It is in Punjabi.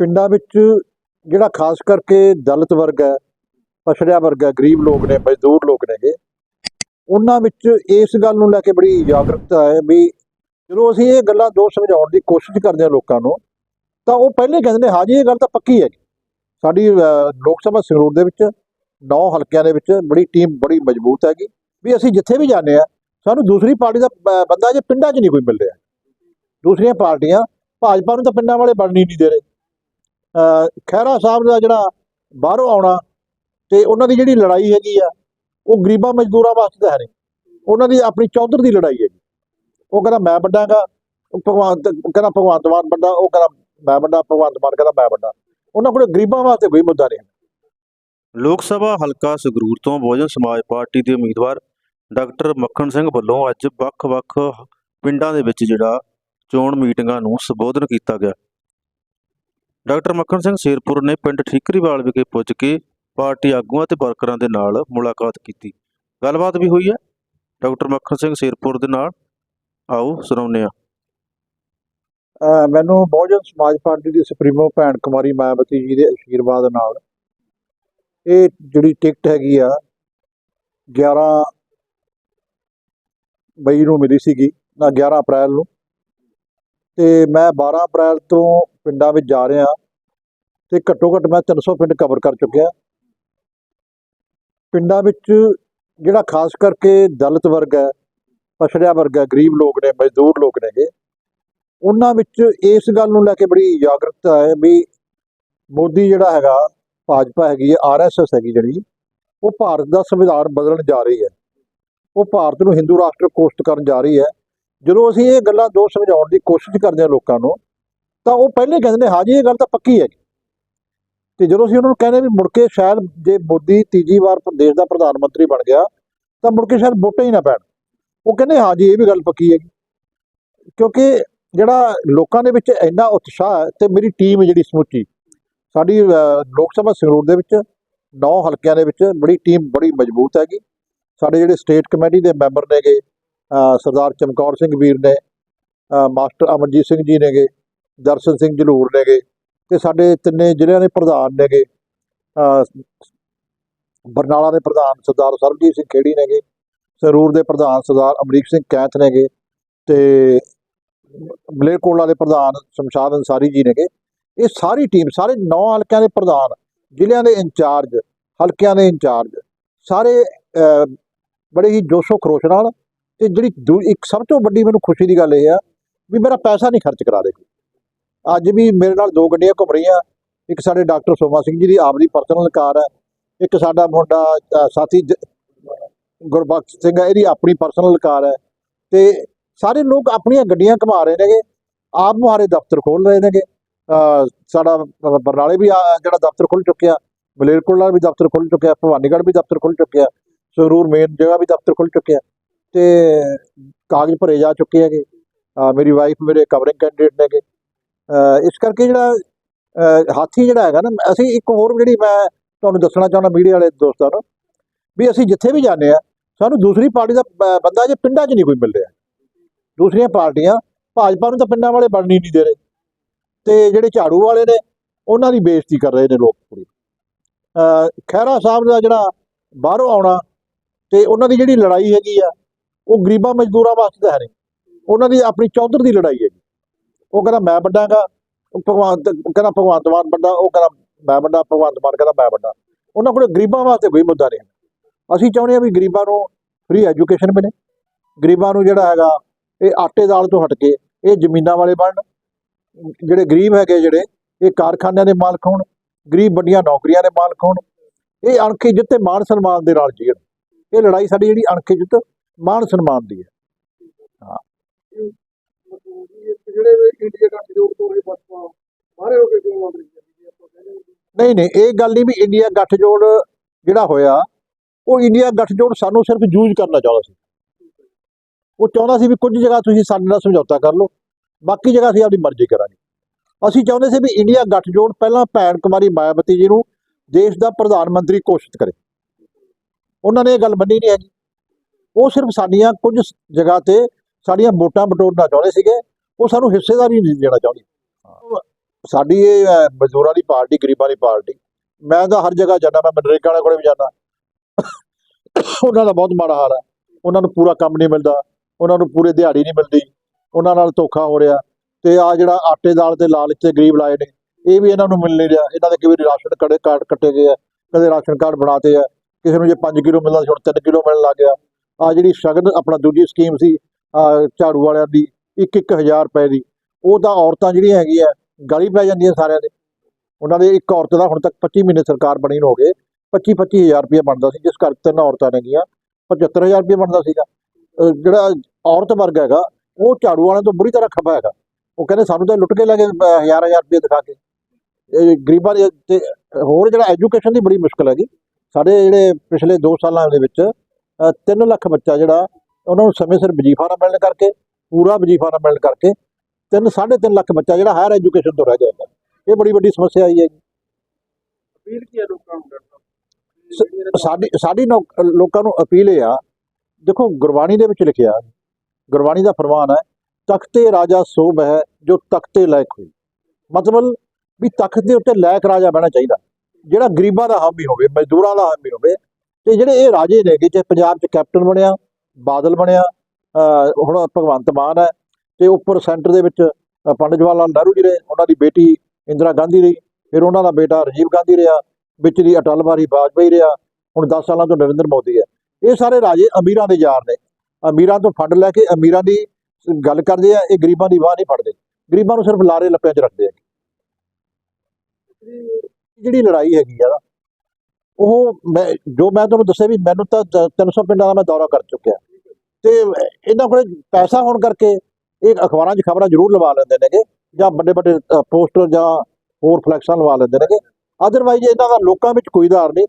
ਪਿੰਡਾਂ ਵਿੱਚ ਜਿਹੜਾ ਖਾਸ ਕਰਕੇ ਦਲਿਤ ਵਰਗ ਹੈ, ਪਛੜਿਆ ਵਰਗ ਹੈ, ਗਰੀਬ ਲੋਕ ਨੇ, ਮਜ਼ਦੂਰ ਲੋਕ ਨੇਗੇ, ਉਹਨਾਂ ਵਿੱਚ ਇਸ ਗੱਲ ਨੂੰ ਲੈ ਕੇ ਬੜੀ ਜਾਗਰੂਕਤਾ ਹੈ ਵੀ ਜਦੋਂ ਅਸੀਂ ਇਹ ਗੱਲਾਂ ਦੋ ਸਮਝਾਉਣ ਦੀ ਕੋਸ਼ਿਸ਼ ਕਰਦੇ ਹਾਂ ਲੋਕਾਂ ਨੂੰ, ਤਾਂ ਉਹ ਪਹਿਲੇ ਕਹਿੰਦੇ ਨੇ, ਹਾਂ ਜੀ, ਇਹ ਗੱਲ ਤਾਂ ਪੱਕੀ ਹੈ ਸਾਡੀ ਲੋਕ ਸਭਾ ਸੰਗਰੂਰ ਦੇ ਵਿੱਚ, ਨੌ ਹਲਕਿਆਂ ਦੇ ਵਿੱਚ ਬੜੀ ਟੀਮ ਬੜੀ ਮਜ਼ਬੂਤ ਹੈਗੀ ਵੀ ਅਸੀਂ ਜਿੱਥੇ ਵੀ ਜਾਂਦੇ ਆ ਸਾਨੂੰ ਦੂਸਰੀ ਪਾਰਟੀ ਦਾ ਬ- ਬੰਦਾ ਜੇ ਪਿੰਡਾਂ 'ਚ ਨਹੀਂ ਕੋਈ ਮਿਲ ਰਿਹਾ। ਦੂਸਰੀਆਂ ਪਾਰਟੀਆਂ ਭਾਜਪਾ ਨੂੰ ਤਾਂ ਪਿੰਡਾਂ ਵਾਲੇ ਬਣਨੀ ਨਹੀਂ ਦੇ ਰਹੇ। ਖਹਿਰਾ ਸਾਹਿਬ ਦਾ ਜਿਹੜਾ ਬਾਹਰੋਂ ਆਉਣਾ ਤੇ ਉਹਨਾਂ ਦੀ ਜਿਹੜੀ ਲੜਾਈ ਹੈਗੀ ਆ, ਉਹ ਗਰੀਬਾਂ ਮਜ਼ਦੂਰਾਂ ਵਾਸਤੇ ਤਾਂ ਹੈ ਨਹੀਂ। ਉਹਨਾਂ ਦੀ ਆਪਣੀ ਚੌਧਰ ਦੀ ਲੜਾਈ ਹੈਗੀ। ਉਹ ਕਹਿੰਦਾ ਮੈਂ ਵੱਡਾਂਗਾ ਭਗਵੰਤ ਕਹਿੰਦਾ ਭਗਵੰਤ ਮਾਨ ਵੱਡਾ, ਉਹ ਕਹਿੰਦਾ ਮੈਂ ਵੱਡਾ ਭਗਵੰਤ ਮਾਨ ਕਹਿੰਦਾ ਮੈਂ ਵੱਡਾ। ਉਹਨਾਂ ਕੋਲ ਗਰੀਬਾਂ ਵਾਸਤੇ ਕੋਈ ਮੁੱਦਾ ਨਹੀਂ ਲੋਕ ਸਭਾ ਹਲਕਾ ਸੰਗਰੂਰ ਤੋਂ ਬਹੁਜਨ ਸਮਾਜ ਪਾਰਟੀ ਦੇ ਉਮੀਦਵਾਰ ਡਾਕਟਰ ਮੱਖਣ ਸਿੰਘ ਵੱਲੋਂ ਅੱਜ ਵੱਖ-ਵੱਖ ਪਿੰਡਾਂ ਦੇ ਵਿੱਚ ਜਿਹੜਾ ਚੋਣ ਮੀਟਿੰਗਾਂ ਨੂੰ ਸੰਬੋਧਨ ਕੀਤਾ ਗਿਆ। ਡਾਕਟਰ ਮੱਖਣ ਸਿੰਘ ਸ਼ੇਰਪੁਰ ਨੇ ਪਿੰਡ ਠੀਕਰੀਵਾਲ ਵਿਖੇ ਪੁੱਜ ਕੇ ਪਾਰਟੀ ਆਗੂਆਂ ਤੇ ਵਰਕਰਾਂ ਦੇ ਨਾਲ ਮੁਲਾਕਾਤ ਕੀਤੀ। ਗੱਲਬਾਤ ਵੀ ਹੋਈ ਹੈ। ਡਾਕਟਰ ਮੱਖਣ ਸਿੰਘ ਸ਼ੇਰਪੁਰ ਦੇ ਨਾਲ। ਆਓ, ਸੁਣਾਉਂਦੇ ਹਾਂ। ਮੈਨੂੰ ਬਹੁਜਨ ਸਮਾਜ ਪਾਰਟੀ ਦੀ ਸੁਪਰੀਮੋ ਭੈਣ ਕੁਮਾਰੀ ਮਾਇਆਵਤੀ ਜੀ ਦੇ ਅਸ਼ੀਰਵਾਦ ਨਾਲ ਇਹ ਜਿਹੜੀ ਟਿਕਟ ਹੈਗੀ ਆ 11 ਮਈ ਨੂੰ ਮਿਲੀ ਸੀਗੀ, ਨਾ 11 ਅਪ੍ਰੈਲ ਨੂੰ। ਤੇ ਮੈਂ 12 ਅਪ੍ਰੈਲ ਤੋਂ ਪਿੰਡਾਂ ਵਿੱਚ ਜਾ ਰਿਹਾ। ਤੇ ਘੱਟੋ ਘੱਟ ਮੈਂ 300 ਪਿੰਡ ਕਵਰ ਕਰ ਚੁੱਕਿਆ। ਪਿੰਡਾਂ ਵਿੱਚ ਜਿਹੜਾ ਖਾਸ ਕਰਕੇ ਦਲਿਤ ਵਰਗ ਹੈ, ਪਛੜਿਆ ਵਰਗ ਹੈ, ਗਰੀਬ ਲੋਕ ਨੇ, ਮਜ਼ਦੂਰ ਲੋਕ ਨੇਗੇ, ਉਹਨਾਂ ਵਿੱਚ ਇਸ ਗੱਲ ਨੂੰ ਲੈ ਕੇ ਬੜੀ ਜਾਗਰੂਕਤਾ ਹੈ ਵੀ ਮੋਦੀ ਜਿਹੜਾ ਹੈਗਾ, ਭਾਜਪਾ ਹੈਗੀ ਹੈ ਆਰਐਸਐਸ ਹੈਗੀ ਜਿਹੜੀ, ਉਹ ਭਾਰਤ ਦਾ ਸੰਵਿਧਾਨ ਬਦਲਣ ਜਾ ਰਹੀ ਹੈ। ਉਹ ਭਾਰਤ ਨੂੰ ਹਿੰਦੂ ਰਾਸ਼ਟਰ ਕੋਸ਼ਟ ਕਰਨ ਜਾ ਰਹੀ ਹੈ। ਜਦੋਂ ਅਸੀਂ ਇਹ ਗੱਲਾਂ ਦੋ ਸਮਝਾਉਣ ਦੀ ਕੋਸ਼ਿਸ਼ ਕਰਦੇ ਹਾਂ ਲੋਕਾਂ ਨੂੰ, ਤਾਂ ਉਹ ਪਹਿਲੇ ਕਹਿੰਦੇ ਨੇ, ਹਾਂ ਜੀ, ਇਹ ਗੱਲ ਤਾਂ ਪੱਕੀ ਹੈ ਤੇ ਜਦੋਂ ਅਸੀਂ ਉਹਨਾਂ ਨੂੰ ਕਹਿੰਦੇ ਵੀ ਮੁੜ ਕੇ ਸ਼ਾਇਦ ਜੇ ਮੋਦੀ ਤੀਜੀ ਵਾਰ ਦੇਸ਼ ਦਾ ਪ੍ਰਧਾਨ ਮੰਤਰੀ ਬਣ ਗਿਆ, ਤਾਂ ਮੁੜ ਕੇ ਸ਼ਾਇਦ ਵੋਟਾਂ ਹੀ ਨਾ ਪੈਣ। ਉਹ ਕਹਿੰਦੇ, ਹਾਂ ਜੀ, ਇਹ ਵੀ ਗੱਲ ਪੱਕੀ ਹੈ ਕਿਉਂਕਿ ਜਿਹੜਾ ਲੋਕਾਂ ਦੇ ਵਿੱਚ ਇੰਨਾ ਉਤਸ਼ਾਹ ਹੈ ਤੇ ਮੇਰੀ ਟੀਮ ਜਿਹੜੀ ਸਮੁੱਚੀ, ਸਾਡੀ ਲੋਕ ਸਭਾ ਸੰਗਰੂਰ ਦੇ ਵਿੱਚ, ਨੌ ਹਲਕਿਆਂ ਦੇ ਵਿੱਚ ਬੜੀ ਟੀਮ ਬੜੀ ਮਜ਼ਬੂਤ ਹੈਗੀ। ਸਾਡੇ ਜਿਹੜੇ ਸਟੇਟ ਕਮੇਟੀ ਦੇ ਮੈਂਬਰ ਨੇਗੇ ਸਰਦਾਰ ਚਮਕੌਰ ਸਿੰਘ ਵੀਰ ਨੇ ਮਾਸਟਰ ਅਮਰਜੀਤ ਸਿੰਘ ਜੀ ਨੇਗੇ, ਦਰਸ਼ਨ ਸਿੰਘ ਜਲੂਰ ਨੇਗੇ ਤੇ ਸਾਡੇ ਤਿੰਨੇ ਜ਼ਿਲ੍ਹਿਆਂ ਦੇ ਪ੍ਰਧਾਨ ਨੇਗੇ ਬਰਨਾਲਾ ਦੇ ਪ੍ਰਧਾਨ ਸਰਦਾਰ ਸਰਬਜੀਤ ਸਿੰਘ ਖੇੜੀ ਨੇਗੇ, ਸੰਗਰੂਰ ਦੇ ਪ੍ਰਧਾਨ ਸਰਦਾਰ ਅਮਰੀਕ ਸਿੰਘ ਕੈਂਥ ਨੇਗੇ ਤੇ ਮਲੇਰਕੋਟਲਾ ਦੇ ਪ੍ਰਧਾਨ ਸ਼ਮਸ਼ਾਦ ਅੰਸਾਰੀ ਜੀ ਨੇਗੇ। ਇਹ ਸਾਰੀ ਟੀਮ ਸਾਰੇ ਨੌ ਹਲਕਿਆਂ ਦੇ ਪ੍ਰਧਾਨ, ਜ਼ਿਲ੍ਹਿਆਂ ਦੇ ਇੰਚਾਰਜ, ਹਲਕਿਆਂ ਦੇ ਇੰਚਾਰਜ, ਸਾਰੇ ਬੜੇ ਹੀ ਜੋਸ਼ੋ ਖਰੋਸ਼ ਨਾਲ ਤੇ ਜਿਹੜੀ ਦੂ- ਇੱਕ ਸਭ ਤੋਂ ਵੱਡੀ ਮੈਨੂੰ ਖੁਸ਼ੀ ਦੀ ਗੱਲ ਇਹ ਆ ਵੀ ਮੇਰਾ ਪੈਸਾ ਨਹੀਂ ਖਰਚ ਕਰਾ ਰਹੇ। ਅੱਜ ਵੀ ਮੇਰੇ ਨਾਲ ਦੋ ਗੱਡੀਆਂ ਘੁੰਮ ਰਹੀਆਂ। ਇੱਕ ਸਾਡੇ ਡਾਕਟਰ ਸੋਮਾ ਸਿੰਘ ਜੀ ਦੀ ਆਪਦੀ ਪਰਸਨਲ ਕਾਰ ਹੈ। ਇੱਕ ਸਾਡਾ ਮੁੰਡਾ ਸਾਥੀ ਜ- ਗੁਰਬਖਸ਼ ਸਿੰਘ ਹੈ, ਇਹਦੀ ਆਪਣੀ ਪਰਸਨਲ ਕਾਰ ਹੈ। ਤੇ ਸਾਰੇ ਲੋਕ ਆਪਣੀਆਂ ਗੱਡੀਆਂ ਘੁਮਾ ਰਹੇ ਨੇਗੇ। ਆਪ ਮੁਹਾਰੇ ਦਫ਼ਤਰ ਖੋਲ ਰਹੇ ਨੇਗੇ। ਸਾਡਾ ਬਰਨਾਲੇ ਵੀ ਆ- ਜਿਹੜਾ ਦਫ਼ਤਰ ਖੁੱਲ ਚੁੱਕਿਆ ਮਲੇਰਕੋਟਲਾ ਵੀ ਦਫ਼ਤਰ ਖੁੱਲ ਚੁੱਕਿਆ, ਭਵਾਨੀਗੜ੍ਹ ਵੀ ਦਫ਼ਤਰ ਖੁੱਲ ਚੁੱਕਿਆ, ਸੰਗਰੂਰ ਮੇਨ ਜਗ੍ਹਾ ਵੀ ਦਫ਼ਤਰ ਖੁੱਲ ਚੁੱਕਿਆ। ਤੇ ਕਾਗਜ਼ ਭਰੇ ਜਾ ਚੁੱਕੇ ਹੈਗੇ। ਮੇਰੀ ਵਾਈਫ ਮੇਰੇ ਕਵਰਿੰਗ ਕੈਂਡੀਡੇਟ ਨੇਗੇ। ਇਸ ਕਰਕੇ ਜਿਹੜਾ ਹਾਥੀ ਜਿਹੜਾ ਹੈਗਾ ਨਾ, ਅਸੀਂ ਇੱਕ ਹੋਰ ਜਿਹੜੀ ਮੈਂ ਤੁਹਾਨੂੰ ਦੱਸਣਾ ਚਾਹੁੰਦਾ ਮੀਡੀਆ ਵਾਲੇ ਦੋਸਤਾਂ ਨੂੰ, ਵੀ ਅਸੀਂ ਜਿੱਥੇ ਵੀ ਜਾਂਦੇ ਆ ਸਾਨੂੰ ਦੂਸਰੀ ਪਾਰਟੀ ਦਾ ਬ- ਬੰਦਾ ਜੇ ਪਿੰਡਾਂ 'ਚ ਨਹੀਂ ਕੋਈ ਮਿਲ ਰਿਹਾ। ਦੂਸਰੀਆਂ ਪਾਰਟੀਆਂ, ਭਾਜਪਾ ਨੂੰ ਤਾਂ ਪਿੰਡਾਂ ਵਾਲੇ ਬਣਨੀ ਨਹੀਂ ਦੇ ਰਹੇ। ਤੇ ਜਿਹੜੇ ਝਾੜੂ ਵਾਲੇ ਨੇ, ਉਹਨਾਂ ਦੀ ਬੇਇੱਜ਼ਤੀ ਕਰ ਰਹੇ ਨੇ ਲੋਕ ਪੂਰੀ। ਅਹ ਖਹਿਰਾ ਸਾਹਿਬ ਦਾ ਜਿਹੜਾ ਬਾਹਰੋਂ ਆਉਣਾ, ਤੇ ਉਹਨਾਂ ਦੀ ਜਿਹੜੀ ਲੜਾਈ ਹੈਗੀ ਆ, ਉਹ ਗਰੀਬਾਂ ਮਜ਼ਦੂਰਾਂ ਵਾਸਤੇ ਤਾਂ ਹੈ ਨਹੀਂ। ਉਹਨਾਂ ਦੀ ਆਪਣੀ ਚੌਧਰ ਦੀ ਲੜਾਈ ਹੈਗੀ। ਉਹ ਕਹਿੰਦਾ ਮੈਂ ਵੱਡਾਂਗਾ ਉਹ ਭਗਵਾਨ ਕਹਿੰਦਾ ਭਗਵੰਤ ਮਾਨ ਵੱਡਾ, ਉਹ ਕਹਿੰਦਾ ਮੈਂ ਵੱਡਾ ਭਗਵੰਤ ਮਾਨ ਕਹਿੰਦਾ ਮੈਂ ਵੱਡਾ। ਉਹਨਾਂ ਕੋਲ ਗਰੀਬਾਂ ਵਾਸਤੇ ਕੋਈ ਮੁੱਦਾ ਨਹੀਂ ਅਸੀਂ ਚਾਹੁੰਦੇ ਹਾਂ ਵੀ ਗਰੀਬਾਂ ਨੂੰ ਫ੍ਰੀ ਐਜੂਕੇਸ਼ਨ ਮਿਲੇ। ਗਰੀਬਾਂ ਨੂੰ ਜਿਹੜਾ ਹੈਗਾ, ਇਹ ਆਟੇ ਦਾਲ ਤੋਂ ਹਟ ਕੇ ਇਹ ਜ਼ਮੀਨਾਂ ਵਾਲੇ ਬਣਨ। ਜਿਹੜੇ ਗਰੀਬ ਹੈਗੇ ਜਿਹੜੇ, ਇਹ ਕਾਰਖਾਨਿਆਂ ਦੇ ਮਾਲਕ ਹੋਣ, ਗਰੀਬ ਵੱਡੀਆਂ ਨੌਕਰੀਆਂ ਦੇ ਮਾਲਕ ਹੋਣ। ਇਹ ਅਣਖ ਇੱਜ਼ਤ ਤੇ ਮਾਣ ਸਨਮਾਨ ਦੇ ਨਾਲ ਜੀਣ। ਇਹ ਲੜਾਈ ਸਾਡੀ ਜਿਹੜੀ ਅਣਖੀ ਜਿੱਤ, ਮਾਣ ਸਨਮਾਨ ਦੀ ਹੈ ਜਿਹੜੇ ਇੰਡੀਆ ਗੱਠਜੋੜ ਤੋਂ ਇਹ ਬਸਪਾ ਸਾਰੇ ਹੋ ਕੇ ਕਿਉਂ ਮੰਗ ਰਹੀ ਹੈ ਆਪਾਂ ਕਹਿੰਦੇ ਨਹੀਂ ਨਹੀਂ, ਇਹ ਗੱਲ ਨਹੀਂ ਵੀ ਇੰਡੀਆ ਗੱਠਜੋੜ ਜਿਹੜਾ ਹੋਇਆ, ਉਹ ਇੰਡੀਆ ਗੱਠਜੋੜ ਸਾਨੂੰ ਸਿਰਫ ਯੂਜ਼ ਕਰਨਾ ਚਾਹੁੰਦਾ ਸੀ। ਉਹ ਚਾਹੁੰਦਾ ਸੀ ਵੀ ਕੁਝ ਜਗ੍ਹਾ ਤੁਸੀਂ ਸਾਡੇ ਨਾਲ ਸਮਝੌਤਾ ਕਰ ਲਓ, ਬਾਕੀ ਜਗ੍ਹਾ ਅਸੀਂ ਆਪਣੀ ਮਰਜ਼ੀ ਕਰਾਂਗੇ। ਅਸੀਂ ਚਾਹੁੰਦੇ ਸੀ ਵੀ ਇੰਡੀਆ ਗੱਠਜੋੜ ਪਹਿਲਾਂ ਭੈਣ ਕੁਮਾਰੀ ਮਾਇਆਵਤੀ ਜੀ ਨੂੰ ਦੇਸ਼ ਦਾ ਪ੍ਰਧਾਨ ਮੰਤਰੀ ਘੋਸ਼ਿਤ ਕਰੇ। ਉਹਨਾਂ ਨੇ ਇਹ ਗੱਲ ਮੰਨੀ ਨਹੀਂ ਹੈਗੀ। ਉਹ ਸਿਰਫ ਸਾਡੀਆਂ ਕੁਝ ਜਗ੍ਹਾ ਤੇ ਸਾਡੀਆਂ ਵੋਟਾਂ ਬਟੋਰਨਾ ਚਾਹੁੰਦੇ ਸੀਗੇ, ਉਹ ਸਾਨੂੰ ਹਿੱਸੇਦਾਰੀ ਨਹੀਂ ਦੇਣਾ ਚਾਹੁੰਦੇ। ਸਾਡੀ ਇਹ ਅਹ, ਮਜ਼ਦੂਰਾਂ ਦੀ ਪਾਰਟੀ ਗਰੀਬਾਂ ਦੀ ਪਾਰਟੀ। ਮੈਂ ਤਾਂ ਹਰ ਜਗ੍ਹਾ ਜਾਂਦਾ ਮੈਂ ਮਨਰੇਗਾ ਵਾਲੇ ਕੋਲੇ ਵੀ ਜਾਂਦਾ। ਉਹਨਾਂ ਦਾ ਬਹੁਤ ਮਾੜਾ ਹਾਲ ਹੈ ਉਹਨਾਂ ਨੂੰ ਪੂਰਾ ਕੰਮ ਨਹੀਂ ਮਿਲਦਾ ਉਹਨਾਂ ਨੂੰ ਪੂਰੇ ਦਿਹਾੜੀ ਨਹੀਂ ਮਿਲਦੀ ਉਹਨਾਂ ਨਾਲ ਧੋਖਾ ਹੋ ਰਿਹਾ। ਤੇ ਆ ਜਿਹੜਾ ਆਟੇ ਦਾਲ ਤੇ ਲਾਲਚ ਤੇ ਗਰੀਬ ਲਾਏ ਨੇ ਇਹ ਵੀ ਇਹਨਾਂ ਨੂੰ ਮਿਲ ਨਹੀਂ ਰਿਹਾ। ਇਹਨਾਂ ਦੇ ਕਿਵੇਂ ਰਾਸ਼ਨ ਕੜੇ ਕਾਰਡ ਕੱਟੇ ਗਏ ਆ ਕਦੇ ਰਾਸ਼ਨ ਕਾਰਡ ਬਣਾਤੇ ਆ। ਕਿਸੇ ਨੂੰ ਜੇ 5 ਕਿਲੋ ਮਿਲਦਾ ਸੀ ਹੁਣ 3 ਕਿਲੋ ਮਿਲਣ ਲੱਗ ਗਿਆ। ਆ ਜਿਹੜੀ ਸ਼ਗਨ ਆਪਣਾ ਦੂਜੀ ਸਕੀਮ ਸੀ ਝਾੜੂ ਵਾਲਿਆਂ ਦੀ 1-1000 ਰੁਪਏ ਦੀ। ਉਹ ਤਾਂ ਔਰਤਾਂ ਜਿਹੜੀਆਂ ਹੈਗੀਆਂ ਗਾਲੀ ਪੈ ਜਾਂਦੀਆਂ ਸਾਰਿਆਂ ਦੇ। ਉਹਨਾਂ ਦੇ ਇੱਕ ਔਰਤ ਦਾ ਹੁਣ ਤੱਕ 25 ਮਹੀਨੇ ਸਰਕਾਰ ਬਣੀ ਨੂੰ ਹੋ ਗਏ 25-25000 ਰੁਪਏ ਬਣਦਾ ਸੀ, ਜਿਸ ਕਰਕੇ ਤਿੰਨ ਔਰਤਾਂ ਨੇ ਗੀਆਂ 75000 ਰੁਪਏ ਬਣਦਾ ਸੀਗਾ। ਜਿਹੜਾ ਔਰਤ ਵਰਗ ਹੈਗਾ, ਉਹ ਝਾੜੂ ਵਾਲਿਆਂ ਤੋਂ ਬੁਰੀ ਤਰ੍ਹਾਂ ਖੱਬਾ ਹੈਗਾ। ਉਹ ਕਹਿੰਦੇ ਸਾਨੂੰ ਤਾਂ ਲੁੱਟ ਕੇ ਲੈ ਗਏ, ਅਹ ਹਜ਼ਾਰ ਹਜ਼ਾਰ ਰੁਪਏ ਦਿਖਾ ਕੇ। ਇਹ ਗਰੀਬਾਂ ਦੇ, ਤੇ ਹੋਰ ਜਿਹੜਾ ਐਜੂਕੇਸ਼ਨ ਦੀ ਬੜੀ ਮੁਸ਼ਕਲ ਹੈਗੀ। ਸਾਡੇ ਜਿਹੜੇ ਪਿਛਲੇ 2 ਸਾਲਾਂ ਦੇ ਵਿੱਚ 3 ਲੱਖ ਬੱਚਾ ਜਿਹੜਾ, ਉਹਨਾਂ ਨੂੰ ਸਮੇਂ ਸਿਰ ਵਜ਼ੀਫਾ ਨਾ ਮਿਲਣ ਕਰਕੇ, ਪੂਰਾ ਵਜ਼ੀਫਾ ਨਾ ਮਿਲਣ ਕਰਕੇ 3 3.5 ਲੱਖ ਬੱਚਾ ਜਿਹੜਾ ਹਾਇਰ ਐਜੂਕੇਸ਼ਨ ਤੋਂ ਰਹਿ ਜਾਂਦਾ। ਇਹ ਬੜੀ ਵੱਡੀ ਸਮੱਸਿਆ ਆਈ ਹੈ ਅਪੀਲ ਕੀ ਹੈ ਲੋਕਾਂ ਨੂੰ ਕਰਦਾ ਸਾਡੀ ਸਾਡੀ ਨੌ- ਲੋਕਾਂ ਨੂੰ ਅਪੀਲ ਇਹ ਆ ਦੇਖੋ ਗੁਰਬਾਣੀ ਦੇ ਵਿੱਚ ਲਿਖਿਆ ਗੁਰਬਾਣੀ ਦਾ ਫਰਮਾਨ ਹੈ ਤਖਤੇ ਰਾਜਾ ਸੋ ਬਹਿ ਜੋ ਤਖਤੇ ਲਾਇਕ ਹੋਈ ਮਤਲਬ ਵੀ ਤਖਤ ਦੇ ਉੱਤੇ ਲਾਇਕ ਰਾਜਾ ਬਹਿਣਾ ਚਾਹੀਦਾ। ਜਿਹੜਾ ਗਰੀਬਾਂ ਦਾ ਹਾਮੀ ਹੋਵੇ ਮਜ਼ਦੂਰਾਂ ਦਾ ਹਾਮੀ ਹੋਵੇ ਤੇ ਜਿਹੜੇ ਇਹ ਰਾਜੇ ਨੇਗੇ ਜੇ ਪੰਜਾਬ 'ਚ ਕੈਪਟਨ ਬਣਿਆ ਬਾਦਲ ਬਣਿਆ ਹੁਣ ਭਗਵੰਤ ਮਾਨ ਹੈ ਤੇ ਉੱਪਰ ਸੈਂਟਰ ਦੇ ਵਿੱਚ ਪੰਡਿਤ ਜਵਾਹਰ ਲਾਲ ਨਹਿਰੂ ਜੀ ਰਹੇ ਉਹਨਾਂ ਦੀ ਬੇਟੀ ਇੰਦਰਾ ਗਾਂਧੀ ਰਹੀ ਫਿਰ ਉਹਨਾਂ ਦਾ ਬੇਟਾ ਰਾਜੀਵ ਗਾਂਧੀ ਰਿਹਾ ਵਿੱਚ ਦੀ ਅਟਲ ਬਿਹਾਰੀ ਵਾਜਪੇਈ ਰਿਹਾ ਹੁਣ 10 ਸਾਲਾਂ ਤੋਂ ਨਰਿੰਦਰ ਮੋਦੀ ਹੈ। ਇਹ ਸਾਰੇ ਰਾਜੇ ਅਮੀਰਾਂ ਦੇ ਯਾਰ ਨੇ। ਅਮੀਰਾਂ ਤੋਂ ਫੰਡ ਲੈ ਕੇ ਅਮੀਰਾਂ ਦੀ ਗੱਲ ਕਰਦੇ ਆ ਇਹ ਗਰੀਬਾਂ ਦੀ ਵਾਹ ਨਹੀਂ ਫੜਦੇ। ਗਰੀਬਾਂ ਨੂੰ ਸਿਰਫ ਲਾਰੇ ਲੱਪਿਆਂ 'ਚ ਰੱਖਦੇ ਆ। ਜਿਹੜੀ ਲੜਾਈ ਹੈਗੀ ਆ ਨਾ, ਉਹ ਮੈਂ ਜੋ ਮੈਂ ਤੁਹਾਨੂੰ ਦੱਸਿਆ ਵੀ ਮੈਨੂੰ ਤਾਂ ਤ- 300 ਪਿੰਡਾਂ ਦਾ ਮੈਂ ਦੌਰਾ ਕਰ ਚੁੱਕਿਆ। ਤੇ ਇਹਨਾਂ ਕੋਲੇ ਪੈਸਾ ਹੋਣ ਕਰਕੇ ਇਹ ਅਖਬਾਰਾਂ 'ਚ ਖਬਰਾਂ ਜ਼ਰੂਰ ਲਵਾ ਲੈਂਦੇ ਨੇਗੇ ਜਾਂ ਵੱਡੇ ਵੱਡੇ ਪੋਸਟਰ ਜਾਂ ਹੋਰ ਫਲੈਕਸਾਂ ਲਵਾ ਲੈਂਦੇ ਨੇਗੇ। ਅਦਰਵਾਈਜ਼ ਇਹਨਾਂ ਦਾ ਲੋਕਾਂ ਵਿੱਚ ਕੋਈ ਆਧਾਰ ਨਹੀਂ।